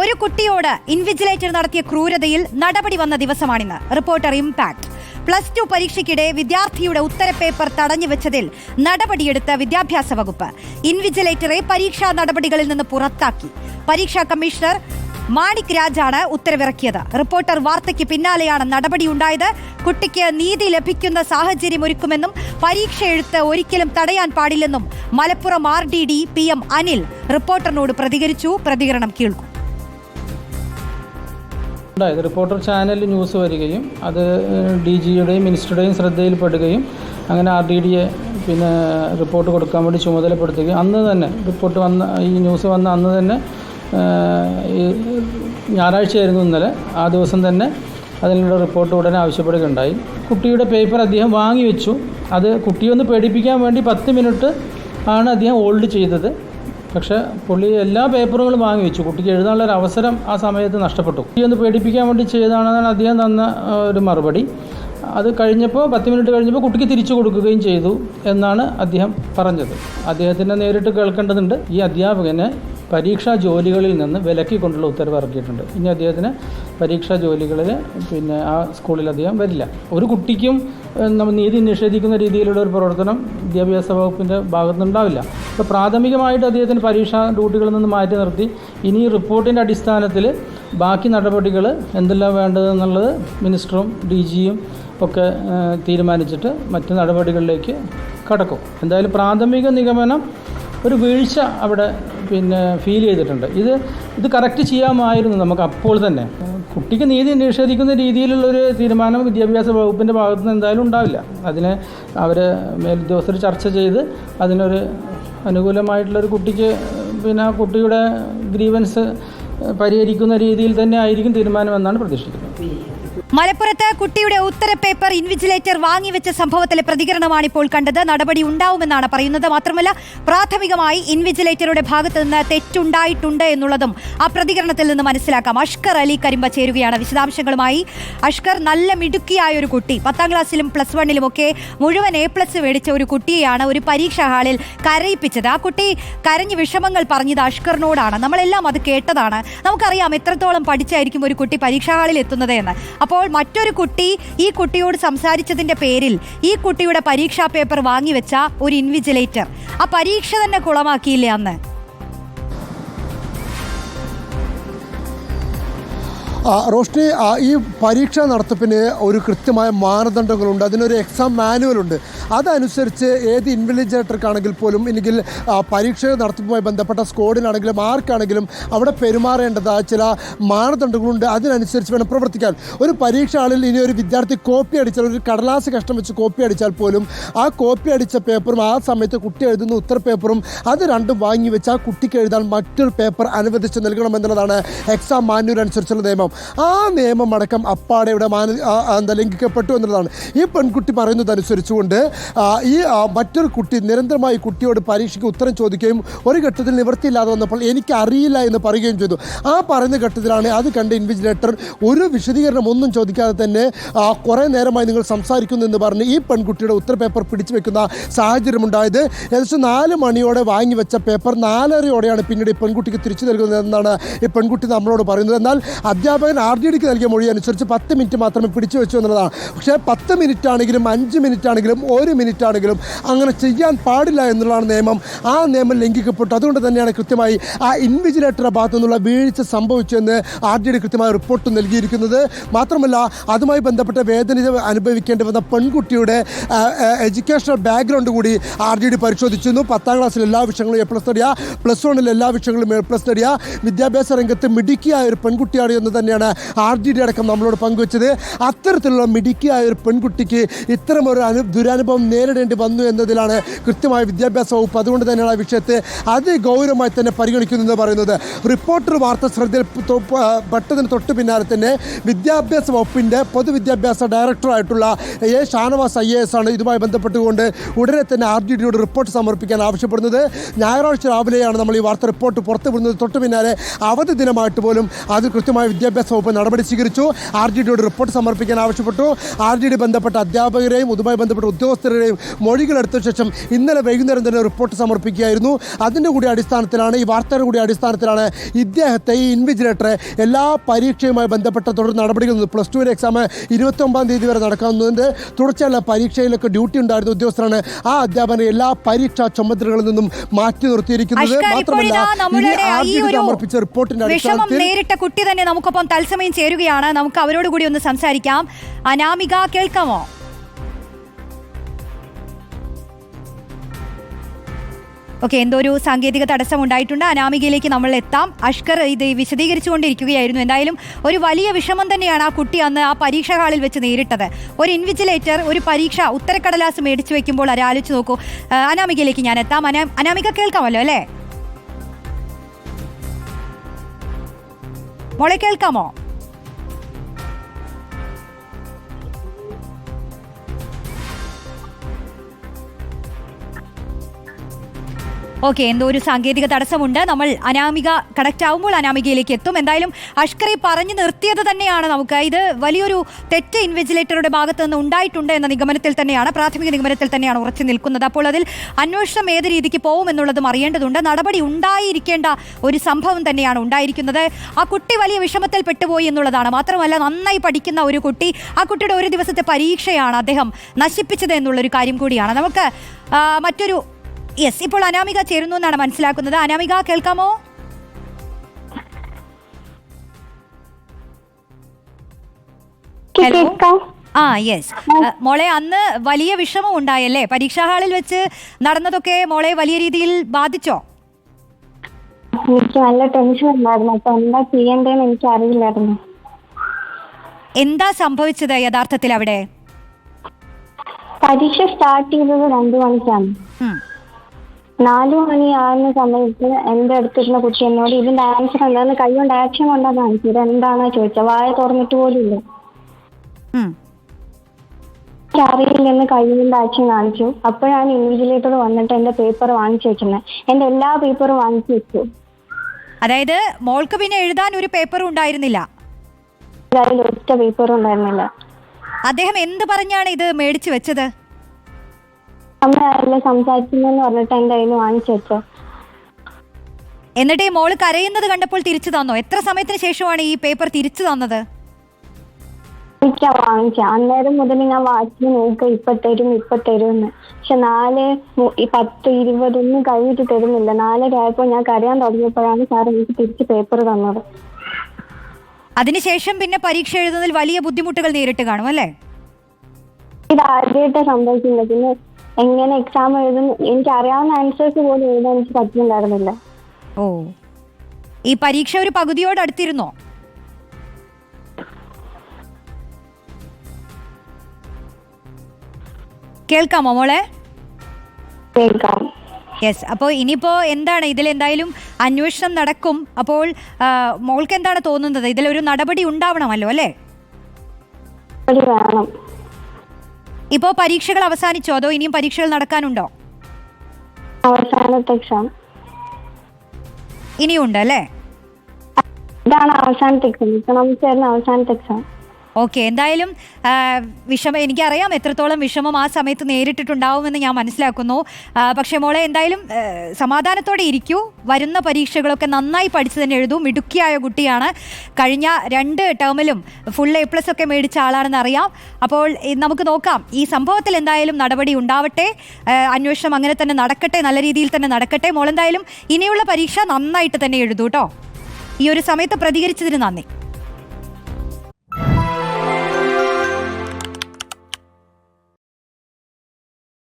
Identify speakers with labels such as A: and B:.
A: ഒരു കുട്ടിയോട് ഇൻവിജിലേറ്റർ നടത്തിയ ക്രൂരതയിൽ നടപടി വന്ന ദിവസമാണിന്ന്. റിപ്പോർട്ടർ ഇംപാക്ട് പ്ലസ് ടു പരീക്ഷയ്ക്കിടെ വിദ്യാർത്ഥിയുടെ ഉത്തരപേപ്പർ തടഞ്ഞു വെച്ചതിൽ നടപടിയെടുത്ത വിദ്യാഭ്യാസ വകുപ്പ് ഇൻവിജിലേറ്ററെ പരീക്ഷാ നടപടികളിൽ നിന്ന് പുറത്താക്കി. പരീക്ഷാ കമ്മീഷണർ മാണിക് രാജാണ് ഉത്തരവിറക്കിയത്. റിപ്പോർട്ടർ വാർത്തയ്ക്ക് പിന്നാലെയാണ് നടപടിയുണ്ടായത് കുട്ടിക്ക് നീതി ലഭിക്കുന്ന സാഹചര്യം ഒരുക്കുമെന്നും പരീക്ഷ എഴുത്ത് ഒരിക്കലും തടയാൻ പാടില്ലെന്നും Malappuram R D D P M Anil റിപ്പോർട്ടറിനോട് പ്രതികരിച്ചു. പ്രതികരണം കേൾക്കും.
B: ഉണ്ടായത് റിപ്പോർട്ടർ ചാനലിൽ ന്യൂസ് വരികയും അത് ഡി ജിയുടെയും മിനിസ്റ്ററുടെയും ശ്രദ്ധയിൽപ്പെടുകയും അങ്ങനെ ആർ ഡി ഡിയെ പിന്നെ റിപ്പോർട്ട് കൊടുക്കാൻ വേണ്ടി ചുമതലപ്പെടുത്തുകയും അന്ന് തന്നെ റിപ്പോർട്ട് വന്ന ഈ ന്യൂസ് വന്ന അന്ന് തന്നെ ഞായറാഴ്ചയായിരുന്നു ഇന്നലെ. ആ ദിവസം തന്നെ അതിനുള്ള റിപ്പോർട്ട് ഉടനെ ആവശ്യപ്പെടുകയുണ്ടായി. കുട്ടിയുടെ പേപ്പർ അദ്ദേഹം വാങ്ങി വെച്ചു അത് കുട്ടിയൊന്ന് പേടിപ്പിക്കാൻ വേണ്ടി പത്ത് മിനിറ്റ് ആണ് അദ്ദേഹം ഹോൾഡ് ചെയ്തത്. പക്ഷേ പുള്ളി എല്ലാ പേപ്പറുകളും വാങ്ങി വെച്ചു. കുട്ടിക്ക് എഴുതാനുള്ള ഒരു അവസരം ആ സമയത്ത് നഷ്ടപ്പെട്ടു. ഈ ഒന്ന് പേടിപ്പിക്കാൻ വേണ്ടി ചെയ്തതാണെന്നാണ് അദ്ദേഹം തന്ന ഒരു മറുപടി. അത് കഴിഞ്ഞപ്പോൾ പത്ത് മിനിറ്റ് കഴിഞ്ഞപ്പോൾ കുട്ടിക്ക് തിരിച്ചു കൊടുക്കുകയും ചെയ്തു എന്നാണ് അദ്ദേഹം പറഞ്ഞത്. അദ്ദേഹത്തിനെ നേരിട്ട് കേൾക്കേണ്ടതുണ്ട്. ഈ അധ്യാപകനെ പരീക്ഷാ ജോലികളിൽ നിന്ന് വിലക്കിക്കൊണ്ടുള്ള ഉത്തരവ് ഇറക്കിയിട്ടുണ്ട്. ഇനി അദ്ദേഹത്തിന് പരീക്ഷാ ജോലികളിൽ പിന്നെ ആ സ്കൂളിൽ അദ്ദേഹം വരില്ല. ഒരു കുട്ടിക്കും നീതി നിഷേധിക്കുന്ന രീതിയിലുള്ള ഒരു പ്രവർത്തനം വിദ്യാഭ്യാസ വകുപ്പിന്റെ ഭാഗത്തുനിന്നുണ്ടാവില്ല. അപ്പോൾ പ്രാഥമികമായിട്ട് അദ്ദേഹത്തിന് പരീക്ഷാ ഡ്യൂട്ടികളിൽ നിന്ന് മാറ്റി നിർത്തി. ഇനി റിപ്പോർട്ടിന്റെ അടിസ്ഥാനത്തിൽ ബാക്കി നടപടികൾ എന്തെല്ലാം വേണ്ടതെന്നുള്ളത് മിനിസ്റ്ററും ഡി ജിയും ഒക്കെ തീരുമാനിച്ചിട്ട് മറ്റ് നടപടികളിലേക്ക് കടക്കും. എന്തായാലും പ്രാഥമിക നിഗമനം ഒരു വീഴ്ച അവിടെ പിന്നെ ഫീൽ ചെയ്തിട്ടുണ്ട്. ഇത് ഇത് കറക്റ്റ് ചെയ്യാമായിരുന്നു നമുക്ക് അപ്പോൾ തന്നെ. കുട്ടിക്ക് നീതി നിഷേധിക്കുന്ന രീതിയിലുള്ളൊരു തീരുമാനം വിദ്യാഭ്യാസ വകുപ്പിന്റെ ഭാഗത്തുനിന്ന് എന്തായാലും ഉണ്ടാവില്ല. അതിനെ അവർ മേലുദ്യോഗസ്ഥർ ചർച്ച ചെയ്ത് അതിനൊരു അനുകൂലമായിട്ടുള്ളൊരു കുട്ടിക്ക് പിന്നെ ആ കുട്ടിയുടെ ഗ്രീവൻസ് പരിഹരിക്കുന്ന രീതിയിൽ തന്നെ ആയിരിക്കും തീരുമാനമെന്നാണ് പ്രതീക്ഷിക്കുന്നത്.
A: മലപ്പുറത്ത് കുട്ടിയുടെ ഉത്തരപേപ്പർ ഇൻവിജിലേറ്റർ വാങ്ങിവെച്ച സംഭവത്തിലെ പ്രതികരണമാണ് ഇപ്പോൾ കണ്ടത്. നടപടി ഉണ്ടാവുമെന്നാണ് പറയുന്നത്. മാത്രമല്ല പ്രാഥമികമായി ഇൻവിജിലേറ്ററുടെ ഭാഗത്ത് നിന്ന് തെറ്റുണ്ടായിട്ടുണ്ട് എന്നുള്ളതും ആ പ്രതികരണത്തിൽ നിന്ന് മനസ്സിലാക്കാം. അഷ്കർ അലി കരിമ്പ ചേരുകയാണ്. വിശദാംശങ്ങളുമായി അഷ്കർ നല്ല മിടുക്കിയായ ഒരു കുട്ടി. പത്താം ക്ലാസ്സിലും പ്ലസ് വണ്ണിലും ഒക്കെ മുഴുവൻ എ പ്ലസ് മേടിച്ച ഒരു കുട്ടിയെയാണ് ഒരു പരീക്ഷാ ഹാളിൽ കരയിപ്പിച്ചത്. ആ കുട്ടി കരഞ്ഞ് വിഷമങ്ങൾ പറഞ്ഞത് അഷ്കറിനോടാണ്. നമ്മളെല്ലാം അത് കേട്ടതാണ്. നമുക്കറിയാം എത്രത്തോളം പഠിച്ചായിരിക്കും ഒരു കുട്ടി പരീക്ഷാ ഹാളിൽ എത്തുന്നത് എന്ന്. അപ്പോൾ മറ്റൊരു കുട്ടി ഈ കുട്ടിയോട് സംസാരിച്ചതിന്റെ പേരിൽ ഈ കുട്ടിയുടെ പരീക്ഷാ പേപ്പർ വാങ്ങിവെച്ച ഒരു ഇൻവിജിലേറ്റർ ആ പരീക്ഷ തന്നെ കുളമാക്കിയില്ലേ അന്ന്?
C: റോഷ്നി ഈ പരീക്ഷ നടത്തിപ്പിന് ഒരു കൃത്യമായ മാനദണ്ഡങ്ങളുണ്ട്. അതിനൊരു എക്സാം മാനുവലുണ്ട് അതനുസരിച്ച് ഏത് ഇൻവിജിലേറ്റർക്കാണെങ്കിൽ പോലും ഇല്ലെങ്കിൽ ആ, പരീക്ഷ നടത്തിപ്പുമായി ബന്ധപ്പെട്ട സ്കോഡിനാണെങ്കിലും ആർക്കാണെങ്കിലും അവിടെ പെരുമാറേണ്ടത് ചില മാനദണ്ഡങ്ങളുണ്ട്. അതിനനുസരിച്ച് വേണം പ്രവർത്തിക്കാൻ. ഒരു പരീക്ഷ ആളിൽ ഇനി ഒരു വിദ്യാർത്ഥി കോപ്പി അടിച്ചാൽ ഒരു കടലാസ് കഷ്ടം വെച്ച് കോപ്പി അടിച്ചാൽ പോലും ആ കോപ്പി അടിച്ച പേപ്പറും ആ സമയത്ത് കുട്ടി എഴുതുന്ന ഉത്തര പേപ്പറും അത് രണ്ടും വാങ്ങി വെച്ച് ആ കുട്ടിക്ക് എഴുതാൻ മറ്റൊരു പേപ്പർ അനുവദിച്ച് നൽകണമെന്നുള്ളതാണ് എക്സാം മാനുവൽ അനുസരിച്ചുള്ള നിയമം. ആ നിയമം അടക്കം അപ്പാടെ ഇവിടെ മാന എന്താ ലംഘിക്കപ്പെട്ടു എന്നുള്ളതാണ്. ഈ പെൺകുട്ടി പറയുന്നത് അനുസരിച്ചുകൊണ്ട് ഈ മറ്റൊരു കുട്ടി നിരന്തരമായി കുട്ടിയോട് പരീക്ഷയ്ക്ക് ഉത്തരം ചോദിക്കുകയും ഒരു ഘട്ടത്തിൽ നിവൃത്തിയില്ലാതെ വന്നപ്പോൾ എനിക്ക് അറിയില്ല എന്ന് പറയുകയും ചെയ്തു. ആ പറയുന്ന ഘട്ടത്തിലാണ് അത് കണ്ട ഇൻവിജിലേറ്റർ ഒരു വിശദീകരണം ഒന്നും ചോദിക്കാതെ തന്നെ കുറേ നേരമായി നിങ്ങൾ സംസാരിക്കുന്നു എന്ന് പറഞ്ഞ് ഈ പെൺകുട്ടിയുടെ ഉത്തര പേപ്പർ പിടിച്ചു വെക്കുന്ന സാഹചര്യമുണ്ടായത്. ഏകദേശം നാല് മണിയോടെ വാങ്ങി വെച്ച പേപ്പർ നാലരയോടെയാണ് പിന്നീട് ഈ പെൺകുട്ടിക്ക് തിരിച്ചു നൽകുന്നതെന്നാണ് ഈ പെൺകുട്ടി നമ്മളോട് പറയുന്നത്. എന്നാൽ അധ്യാപകൻ ആർ ഡി ഡിക്ക് നൽകിയ മൊഴി അനുസരിച്ച് പത്ത് മിനിറ്റ് മാത്രമേ പിടിച്ചു വെച്ചു എന്നുള്ളതാണ്. പക്ഷേ പത്ത് മിനിറ്റ് ആണെങ്കിലും അഞ്ച് മിനിറ്റ് ആണെങ്കിലും ഒരു മിനിറ്റ് ആണെങ്കിലും അങ്ങനെ ചെയ്യാൻ പാടില്ല എന്നുള്ളതാണ് നിയമം. ആ നിയമം ലംഘിക്കപ്പെട്ടു. അതുകൊണ്ട് തന്നെയാണ് കൃത്യമായി ആ ഇൻവിജിലേറ്ററുടെ ഭാഗത്തു നിന്നുള്ള വീഴ്ച സംഭവിച്ചെന്ന് ആർ ഡി ഡി കൃത്യമായ റിപ്പോർട്ട് നൽകിയിരിക്കുന്നത്. മാത്രമല്ല അതുമായി ബന്ധപ്പെട്ട വേദന അനുഭവിക്കേണ്ടി വന്ന പെൺകുട്ടിയുടെ എഡ്യൂക്കേഷണൽ ബാക്ക്ഗ്രൗണ്ട് കൂടി ആർ ഡി ഡി പരിശോധിച്ചിരുന്നു. പത്താം ക്ലാസ്സിൽ എല്ലാ വിഷയങ്ങളും എ പ്ലസ് നേടിയ പ്ലസ് വണ്ണിൽ എല്ലാ വിഷയങ്ങളും എ പ്ലസ് നേടിയ വിദ്യാഭ്യാസ രംഗത്ത് മിടുക്കിയായ ഒരു പെൺകുട്ടിയാണ് എന്ന് തന്നെയാണ് ആർ ജി ഡി അടക്കം നമ്മളോട് പങ്കുവച്ചത്. അത്തരത്തിലുള്ള മിടുക്കിയായ ഒരു പെൺകുട്ടിക്ക് ഇത്തരം ഒരു അനു ദുരനുഭവം നേരിടേണ്ടി വന്നു എന്നതിലാണ് കൃത്യമായ വിദ്യാഭ്യാസ വകുപ്പ് അതുകൊണ്ട് തന്നെയാണ് ആ വിഷയത്തെ അതിഗൗരവമായി തന്നെ പരിഗണിക്കുന്നു എന്ന് പറയുന്നത്. റിപ്പോർട്ടർ വാർത്ത ശ്രദ്ധയിൽ പെട്ടതിന് തൊട്ട് പിന്നാലെ തന്നെ വിദ്യാഭ്യാസ വകുപ്പിന്റെ പൊതുവിദ്യാഭ്യാസ ഡയറക്ടറായിട്ടുള്ള A. Shanavas I A S ആണ് ഇതുമായി ബന്ധപ്പെട്ടുകൊണ്ട് ഉടനെ തന്നെ ആർ ജി ഡിയോട് റിപ്പോർട്ട് സമർപ്പിക്കാൻ ആവശ്യപ്പെടുന്നത്. ഞായറാഴ്ച രാവിലെയാണ് നമ്മൾ ഈ വാർത്ത റിപ്പോർട്ട് പുറത്തുവിടുന്നത്. തൊട്ട് പിന്നാലെ അവധി ദിനമായിട്ട് പോലും അത് കൃത്യമായ വിദ്യാഭ്യാസ വിദ്യാഭ്യാസ വകുപ്പ് നടപടി സ്വീകരിച്ചു. ആർ ജി ഡിയോട് റിപ്പോർട്ട് സമർപ്പിക്കാൻ ആവശ്യപ്പെട്ടു. ആർ ജി ഡി ബന്ധപ്പെട്ട അധ്യാപകരെയും ഇതുമായി ബന്ധപ്പെട്ട ഉദ്യോഗസ്ഥരുടെയും മൊഴികളെടുത്ത ശേഷം ഇന്നലെ വൈകുന്നേരം തന്നെ റിപ്പോർട്ട് സമർപ്പിക്കുകയായിരുന്നു. അതിന്റെ കൂടി അടിസ്ഥാനത്തിലാണ് ഈ വാർത്തയുടെ കൂടി അടിസ്ഥാനത്തിലാണ് ഇദ്ദേഹത്തെ ഈ ഇൻവിജിലേറ്ററെ എല്ലാ പരീക്ഷയുമായി ബന്ധപ്പെട്ട തുടർ നടപടികൾ പ്ലസ് ടുവിന്റെ എക്സാം ഇരുപത്തൊമ്പതാം തീയതി വരെ നടക്കാവുന്നതിന്റെ തുടർച്ചയുള്ള പരീക്ഷയിലൊക്കെ ഡ്യൂട്ടി ഉണ്ടായിരുന്ന ഉദ്യോഗസ്ഥരാണ് ആ അധ്യാപകനെ എല്ലാ പരീക്ഷാ ചുമതലകളിൽ നിന്നും മാറ്റി നിർത്തിയിരിക്കുന്നത്. മാത്രമല്ല സമർപ്പിച്ച റിപ്പോർട്ടിന്റെ അടിസ്ഥാനത്തിൽ
A: നേരിട്ട കുട്ടി തന്നെ നമുക്കൊപ്പം തത്സമയം ചേരുകയാണ്. നമുക്ക് അവരോട് കൂടി ഒന്ന് സംസാരിക്കാം. അനാമിക കേൾക്കാമോ? ഓക്കെ എന്തോ ഒരു സാങ്കേതിക തടസ്സം ഉണ്ടായിട്ടുണ്ട്. അനാമികയിലേക്ക് നമ്മൾ എത്താം. അഷ്കർ ഇത് വിശദീകരിച്ചുകൊണ്ടിരിക്കുകയായിരുന്നു. എന്തായാലും ഒരു വലിയ വിഷമം തന്നെയാണ് ആ കുട്ടി അന്ന് ആ പരീക്ഷ ഹാളിൽ വെച്ച് നേരിട്ടത്. ഒരു ഇൻവിജിലേറ്റർ ഒരു പരീക്ഷ ഉത്തരക്കടലാസ് മേടിച്ചു വെക്കുമ്പോൾ അത് നോക്കൂ. അനാമികയിലേക്ക് ഞാൻ എത്താം. അനാ അനാമിക കേൾക്കാമല്ലോ അല്ലേ? മോളെ കേൾക്കാമോ? ഓക്കെ എന്തോ ഒരു സാങ്കേതിക തടസ്സമുണ്ട്. നമ്മൾ അനാമിക കണക്ട് ആവുമ്പോൾ അനാമികയിലേക്ക് എത്തും. എന്തായാലും അഷ്കറി പറഞ്ഞു നിർത്തിയത് തന്നെയാണ് നമുക്ക്. ഇത് വലിയൊരു തെറ്റ് ഇൻവെജിലേറ്ററുടെ ഭാഗത്ത് നിന്ന് ഉണ്ടായിട്ടുണ്ട് എന്ന നിഗമനത്തിൽ തന്നെയാണ് പ്രാഥമിക നിഗമനത്തിൽ തന്നെയാണ് ഉറച്ചു നിൽക്കുന്നത്. അപ്പോൾ അതിൽ അന്വേഷണം ഏത് രീതിക്ക് പോകും എന്നുള്ളതും അറിയേണ്ടതുണ്ട്. നടപടി ഉണ്ടായിരിക്കേണ്ട ഒരു സംഭവം തന്നെയാണ് ഉണ്ടായിരിക്കുന്നത്. ആ കുട്ടി വലിയ വിഷമത്തിൽ പെട്ടുപോയി എന്നുള്ളതാണ്. മാത്രമല്ല നന്നായി പഠിക്കുന്ന ഒരു കുട്ടി ആ കുട്ടിയുടെ ഒരു ദിവസത്തെ പരീക്ഷയാണ് അദ്ദേഹം നശിപ്പിച്ചത് എന്നുള്ളൊരു കാര്യം കൂടിയാണ്. നമുക്ക് മറ്റൊരു യെസ് ഇപ്പോൾ അനാമിക ചേരുന്നു എന്നാണ് മനസ്സിലാക്കുന്നത്. അനാമിക കേൾക്കാമോ? ആ യെസ് മോളെ അന്ന് വലിയ വിഷമം ഉണ്ടായല്ലേ? പരീക്ഷാ ഹാളിൽ വെച്ച് നടന്നതൊക്കെ മോളെ വലിയ രീതിയിൽ ബാധിച്ചോ?
D: എനിക്ക് നല്ല ടെൻഷൻ ഉണ്ടായിരുന്നു. അപ്പൊ എന്താ ചെയ്യണ്ടേന്ന് എനിക്ക് അറിയില്ലായിരുന്നു
A: എന്താ സംഭവിച്ചത് യഥാർത്ഥത്തിൽ അവിടെ?
D: പരീക്ഷ സ്റ്റാർട്ട് ചെയ്തത് രണ്ടു മണിക്കാണ്. നാലു മണി ആകുന്ന സമയത്ത് എന്റെ അടുത്തിരുന്ന കുട്ടി എന്നോട് ഇതിന്റെ ആൻസർ എന്താന്ന് കൈകൊണ്ട് ആക്ഷൻ കൊണ്ടാ കാണിച്ചത് എന്താന്നാ ചോദിച്ചത് വായ തുറന്നിട്ട് പോലും ഇല്ല. അറിയില്ലെന്ന് കൈകൊണ്ട് ആക്ഷൻ കാണിച്ചു. അപ്പോഴാണ് ഇൻവിജിലേറ്റർ വന്നിട്ട് എന്റെ പേപ്പർ വാങ്ങിച്ചു വെക്കുന്നത് എന്റെ എല്ലാ പേപ്പറും വാങ്ങിച്ചു വെച്ചു.
A: അതായത് മോൾക്ക് പിന്നെ എഴുതാൻ ഒരു പേപ്പറും ഉണ്ടായിരുന്നില്ല.
D: അതിൽ ഒറ്റ പേപ്പറും ഉണ്ടായിരുന്നില്ല.
A: അദ്ദേഹം എന്ത് പറഞ്ഞാണ് ഇത് മേടിച്ചു വെച്ചത്?
D: അമ്മ അല്ല സംസാരിക്കുന്നെന്ന് പറഞ്ഞിട്ട് എന്റെ കയ്യിൽ വാങ്ങിച്ചു വെച്ചോ.
A: എന്നിട്ട് ഈ മോൾ കരയുന്നത് കണ്ടപ്പോൾ തിരിച്ചു തന്നോ? എത്ര സമയത്തിന് ശേഷമാണ് ഈ പേപ്പർ തിരിച്ചു തന്നത്?
D: എനിക്കാ വാങ്ങിച്ച അന്നേരം മുതൽ ഞാൻ വാച്ച് നോക്കുക ഇപ്പൊ തരും ഇപ്പൊ തരും എന്ന് പക്ഷെ നാല് മു- ഈ പത്ത് ഇരുപതൊന്നും കഴിഞ്ഞിട്ട് തരുന്നില്ല. നാലര ഞാൻ കരയാൻ തുടങ്ങിയപ്പോഴാണ് സാർ എനിക്ക് തിരിച്ച് പേപ്പർ തന്നത്.
A: അതിനുശേഷം പിന്നെ പരീക്ഷ എഴുതുന്നതിൽ വലിയ ബുദ്ധിമുട്ടുകൾ നേരിട്ട് കാണും അല്ലേ?
D: ഇത് ആദ്യമായിട്ടാണ് സംഭവിക്കുന്നത്. പിന്നെ എങ്ങനെ എക്സാം എഴുതും? എനിക്ക് അറിയാവുന്ന ആൻസേഴ്സ് പോലും എഴുതാൻ എനിക്ക് പറ്റുന്നുണ്ടായിരുന്നില്ല.
A: ഓ. ഈ പരീക്ഷ ഒരു പകുതിയോട് അടുത്തിരുന്നോ? കേൾക്കാമോ മോളെ?
D: കേൾക്കാം.
A: യെസ് അപ്പോൾ ഇനിയിപ്പോൾ എന്താണ്? ഇതിൽ എന്തായാലും അന്വേഷണം നടക്കും. അപ്പോൾ മോൾക്ക് എന്താണ് തോന്നുന്നത്? ഇതിലൊരു നടപടി ഉണ്ടാവണമല്ലോ അല്ലേ?
D: വേണം.
A: ഇപ്പോൾ പരീക്ഷകൾ അവസാനിച്ചോ? അതോ ഇനിയും പരീക്ഷകൾ നടക്കാനുണ്ടോ?
D: അവസാനത്തെ എക്സാം
A: ഇനിയുണ്ട് അല്ലേ?
D: ഇതാണ് അവസാനത്തെ എക്സാം ഇക്കണോമിക്സ് ആയിരുന്നു അവസാനത്തെ എക്സാം
A: ഓക്കെ എന്തായാലും വിഷമം എനിക്കറിയാം. എത്രത്തോളം വിഷമം ആ സമയത്ത് നേരിട്ടിട്ടുണ്ടാവുമെന്ന് ഞാൻ മനസ്സിലാക്കുന്നു. പക്ഷെ മോളെ എന്തായാലും സമാധാനത്തോടെ ഇരിക്കൂ. വരുന്ന പരീക്ഷകളൊക്കെ നന്നായി പഠിച്ചു തന്നെ എഴുതൂ. മിടുക്കിയായ കുട്ടിയാണ്. കഴിഞ്ഞ രണ്ട് ടേമിലും ഫുൾ എ പ്ലസ് ഒക്കെ മേടിച്ച ആളാണെന്ന് അറിയാം. അപ്പോൾ നമുക്ക് നോക്കാം. ഈ സംഭവത്തിൽ എന്തായാലും നടപടി ഉണ്ടാവട്ടെ. അന്വേഷണം അങ്ങനെ തന്നെ നടക്കട്ടെ. നല്ല രീതിയിൽ തന്നെ നടക്കട്ടെ. മോളെന്തായാലും ഇനിയുള്ള പരീക്ഷ നന്നായിട്ട് തന്നെ എഴുതൂ കേട്ടോ. ഈ ഒരു സമയത്ത് പ്രതികരിച്ചതിന് നന്ദി.